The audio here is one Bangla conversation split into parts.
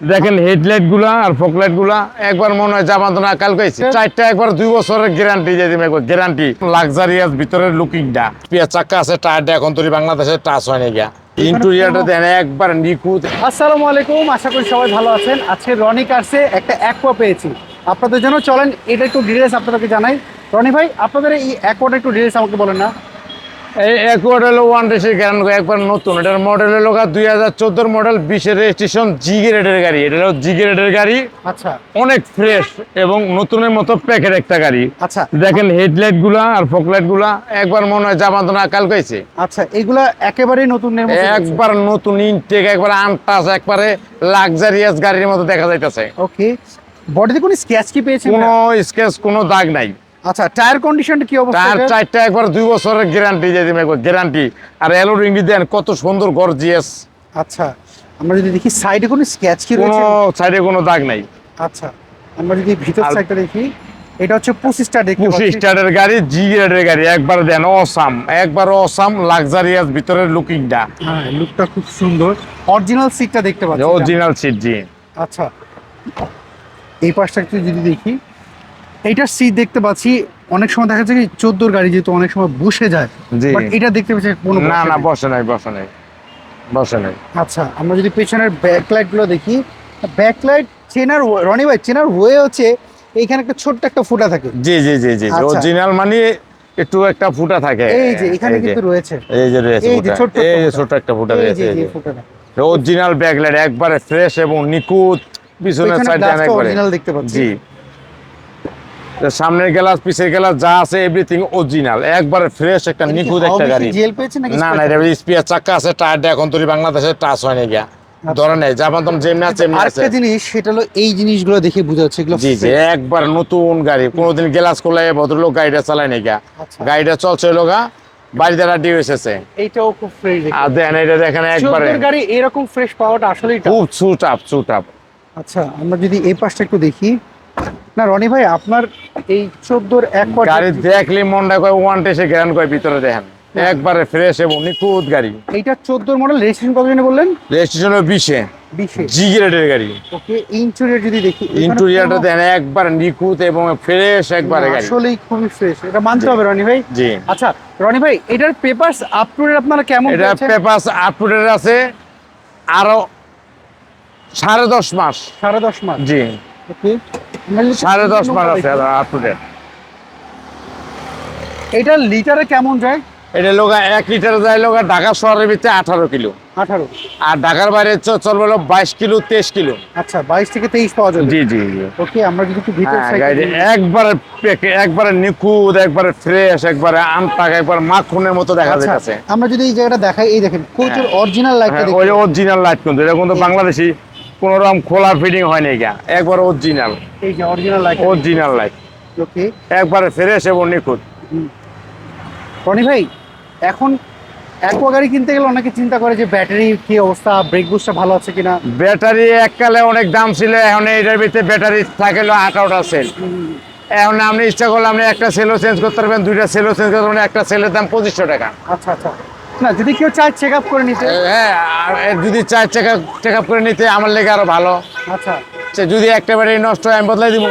দেখেন হেডলাইটগুলা আর ফকলাইটগুলা একবার মনে হয় জামাতো না কাল কইছে চারটা একবার দুই বছরের গ্যারান্টি দিয়ে দিবে একবার। গ্যারান্টি লাক্সারিয়াস ভিতরের লুকিংটা পিয়া চাক্কা আছে টায়ারটা এখন তৈরি বাংলাদেশে টাচ হয়নি গিয়া। ইন্টেরিয়রটা দেন একবার নিখুঁত। আসসালামু আলাইকুম আশা করি সবাই ভালো আছেন। আজকে রনি কার্সে একটা অ্যাকোয়া পেয়েছি। আপনাদের জন্য চলেন এটা একটু ডিটেলস আপনাদেরকে জানাই। রনি ভাই আপনাদের এই অ্যাকোয়াটা একটু ডিটেলস আমাকে বলেন না। এই একবার হলো ওয়ান রেসের গ্যারান্টি একবার নতুন। এটার মডেল হলো দুই হাজার চোদ্দোর মডেল বিশের রেজিস্ট্রেশন জি গ্রেডের গাড়ি। এটা হলো জি গ্রেডের গাড়ি। আচ্ছা। অনেক ফ্রেশ এবং নতুনের মতো প্যাকের একটা গাড়ি। আচ্ছা। দেখেন হেডলাইটগুলা আর ফকলাইটগুলা একবার মনে হয় জামাতো না কাল কইছে। আচ্ছা এগুলা একেবারেই নতুন। একবার নতুন ইনটেক একবার আনটাস একবারে লাক্সারিয়াস গাড়ির মতো দেখা যাইতেছে। ওকে বডিতে কোনো স্ক্র্যাচ কি পেয়েছেন? কোনো স্কেচ কোনো দাগ নাই। আচ্ছা টায়ার কন্ডিশনটা কি অবস্থা? এটার? চারটা একবার দুই বছরের গ্যারান্টি দিয়ে দিবে একবার গ্যারান্টি আর এলো রিঙ্গি দেন কত সুন্দর গর্জিয়াস আচ্ছা আমরা যদি দেখি সাইডে কোনো স্ক্র্যাচ কি কোনো রয়েছে? সাইডে কোনো দাগ নাই। আচ্ছা আমরা যদি ভিতর সাইডটা দেখি এটা হচ্ছে পঁচিশটা দেখতে পুশি পাচ্ছি। স্টারের গাড়ি জি গ্রেডের গাড়ি একবার দেন অসাম একবার অসাম লাক্সারিয়াস ভিতরের লুকিংটা হ্যাঁ লুকটা খুব সুন্দর। অরিজিনাল সিটটা দেখতে পাচ্ছি। অরিজিনাল সিট জি। আচ্ছা এই পাশটা একটু যদি দেখি এইটার সিট দেখতে পাচ্ছি অনেক সময় দেখা যায় কি চোদ্দোর গাড়ি যেহেতু অনেক সময় বসে যায় জি। এটা দেখতে পাচ্ছি কোনো না না। বসে নাই বসে নাই বসে নাই। আচ্ছা আমরা যদি পেছনের ব্যাকলাইটগুলো দেখি ব্যাকলাইট চেনার রনি ভাই চেনার ওয়ে হচ্ছে এইখানে একটা ছোট্ট একটা ফুটা থাকে। জি জি জি জি আচ্ছা। অরিজিনাল মানে একটু একটা ফুটা থাকে। এই যে এখানে কিন্তু রয়েছে। এই যে রয়েছে এই যে। ছোট্ট এই যে। ছোট একটা ফুটা রয়েছে এই যে ফুটাটা। অরিজিনাল ব্যাকলাইট একবারে ফ্রেশ এবং নিখুঁত পিছনের সাইড অরিজিনাল দেখতে পাচ্ছি। জি। সামনের গ্লাস পিছের গ্লাস যা আছে এভরিথিং অরিজিনাল একবারে ফ্রেশ একটা নিখুঁত একটা গাড়ি। না না এটা স্পিয়ার চাক্কা আছে টায়ারটা এখন তৈরি বাংলাদেশে টাচ হয়নি গিয়া ধরে নেই যেমন তুমি যেমনি আছে আরেকটা জিনিস সেটা হলো এই জিনিসগুলো দেখে বোঝা যাচ্ছে এগুলো জি জি একবার নতুন গাড়ি। কোনোদিন গ্লাস ভদ্রলোক গাড়িটা চালায় আচ্ছা। গাড়িটা চলছে লোকা বাড়িতে রাডি এসেছে। এইটাও খুব ফ্রেশ আর দেন এটা দেখেন একবারে। গাড়ি এরকম ফ্রেশ পাওয়াটা আসলেই খুব সুট আপ সুট আপ আচ্ছা আমরা যদি এই পাশটা একটু দেখি। না রনি ভাই আপনার এই চোদ্দোর এক গাড়ি দেখলে মনটা কয় ওয়ান টেসে গ্যারান কয় ভিতরে দেখেন। একবারে ফ্রেশ এবং নিখুঁত গাড়ি। এইটা চোদ্দোর মডেল রেজিস্ট্রেশন কত জনে বললেন রেজিস্ট্রেশন বিশে। বিশে। জি গ্রেডের গাড়ি। ওকে ইন্টেরিয়র যদি দেখি ইন্টেরিয়রটা দেন একবার নিখুঁত এবং ফ্রেশ একবারে গাড়ি। আসলেই খুবই ফ্রেশ এটা মানতে হবে রনি ভাই। জি। আচ্ছা রনি ভাই এটার পেপারস আপ টু ডেট আপনারা কেমন এটা পেয়েছেন? পেপার আপ টু ডেট আছে আরও সাড়ে দশ মাস। সাড়ে দশ মাস। জি। ওকে। সাড়ে দশ মাস আছে আপ টু ডেট এটা লিটারে কেমন যায়? এটা লোকা এক লিটার যায় লোকা ঢাকা শহরের ভিতরে আঠারো কিলো। আঠারো। আর ঢাকার বাইরে হলো বাইশ কিলো তেইশ কিলো। আচ্ছা বাইশ থেকে তেইশ পাওয়া যাবে। জি জি জি। ওকে আমরা যদি একটু হ্যাঁ। একবারে পেকে একবারে নিখুঁত একবারে ফ্রেশ একবারে আমটাক একবার মাখনের মতো দেখা যাচ্ছে আমরা যদি এই জায়গাটা দেখাই এই দেখেন কোচের। অরিজিনাল লাইটটা হ্যাঁ, ওই অরিজিনাল লাইট কিন্তু এটা কিন্তু বাংলাদেশি। কোন রকম খোলা ফিটিং হয়নি গা একবার অরিজিনাল এই যে original light original light okay একবারে ফ্রেশ এবং নিখুঁত। রনি ভাই এখন অ্যাকোয়া গাড়ি কিনতে গেলে অনেকে চিন্তা করে যে ব্যাটারি কি অবস্থা ব্রেক বুস্টটা ভালো আছে কিনা। ব্যাটারি এককালে অনেক দাম ছিল এখন এটার ভিতরে ব্যাটারি থাকল আঠারোটা সেল এখন আপনি ইচ্ছা করলে আপনি একটা সেলও চেঞ্জ করতে পারবেন দুইটা সেলও চেঞ্জ করতে পারবেন একটা সেলের দাম পঁচিশশো টাকা। আচ্ছা আচ্ছা। না যদি কেউ চায় চেক আপ করে নিতে। হ্যাঁ আর যদি চায় চেক আপ চেক আপ করে নিতে আমার লেগে আরও ভালো। আচ্ছা। যদি একটা ব্যাটারি নষ্ট হয় আমি বদলাই দিব।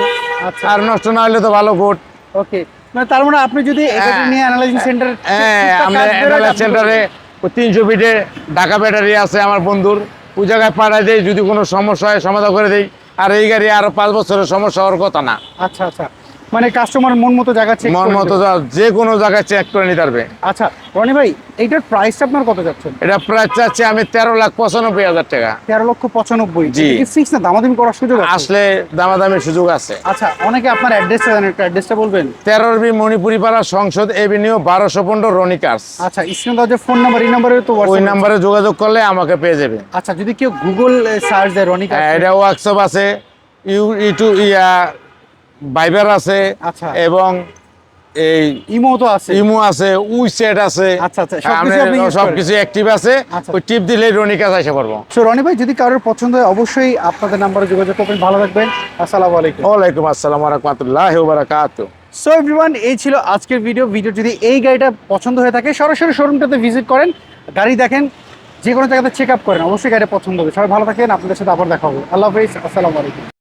আচ্ছা। আর নষ্ট না হলে তো ভালো গুড ওকে। মানে তার মানে আপনি যদি এটা হ্যাঁ। নিয়ে অ্যানালাইজিং সেন্টার হ্যাঁ আমরা অ্যানালাইজ সেন্টারে তিনশো ফিটে ঢাকা ব্যাটারি আছে আমার বন্ধুর। ওই জায়গায় পাঠাই দেই যদি কোনো সমস্যা হয় সমাধান করে দেই। আর এই গাড়ি আরও পাঁচ বছরের সমস্যা হওয়ার কথা না। আচ্ছা আচ্ছা। মানে কাস্টমার মন মতো জায়গা চেক মন মতো যা- যে কোনো জায়গায় চেক করে নিতে পারবে। আচ্ছা রনি ভাই এইটার প্রাইসটা আপনার কত যাচ্ছেন এটা প্রাইস চাচ্ছি আমি তেরো লাখ পঁচানব্বই হাজার টাকা। তেরো লক্ষ পঁচানব্বই। জি। ফিক্স না? দামাদামি করার সুযোগ আছে? আসলে দামাদামি সুযোগ আছে। আচ্ছা অনেকে আপনার অ্যাড্রেসটা জানেন একটু অ্যাড্রেসটা বলবেন। তেরোর বি মণিপুরি পাড়া সংসদ এভিনিউ বারোশো পনেরো রনিকার্স আচ্ছা স্ক্রিন যে ফোন নাম্বার এই নাম্বারে তো ওই নাম্বারে যোগাযোগ করলে আমাকে পেয়ে যাবে। আচ্ছা যদি কেউ গুগল সার্চ দেয় রনি হ্যাঁ, এটা ওয়ার্কশপ আছে। ইউ ইটু ইয়া ভাইবার আছে আচ্ছা। এবং এই ইমো তো আছে। ইমো আছে উইসেট আছে। আচ্ছা, আচ্ছা, সবকিছু সব কিছু অ্যাক্টিভ আছে। আচ্ছা। ওই টিপ দিলেই রনিকাজ আসে পারব সো রনি ভাই যদি কারোর পছন্দ হয় অবশ্যই আপনাদের নাম্বারে যোগাযোগ করবেন। ভালো থাকবেন। আসসালামু আলাইকুম। ওয়ালাইকুম আসসালাম রহমতুল্লাহ বারাকাতুহ। সো এভরিওয়ান এই ছিল আজকের ভিডিও ভিডিও যদি এই গাড়িটা পছন্দ হয়ে থাকে সরাসরি শোরুমটাতে ভিজিট করেন। গাড়ি দেখেন যে কোনো জায়গাতে চেক আপ করেন। অবশ্যই গাড়ি পছন্দ হবে। সবাই ভালো থাকেন। আপনাদের সাথে আবার দেখা হবে। আল্লাহ হাফিজ। আসসালামু আলাইকুম।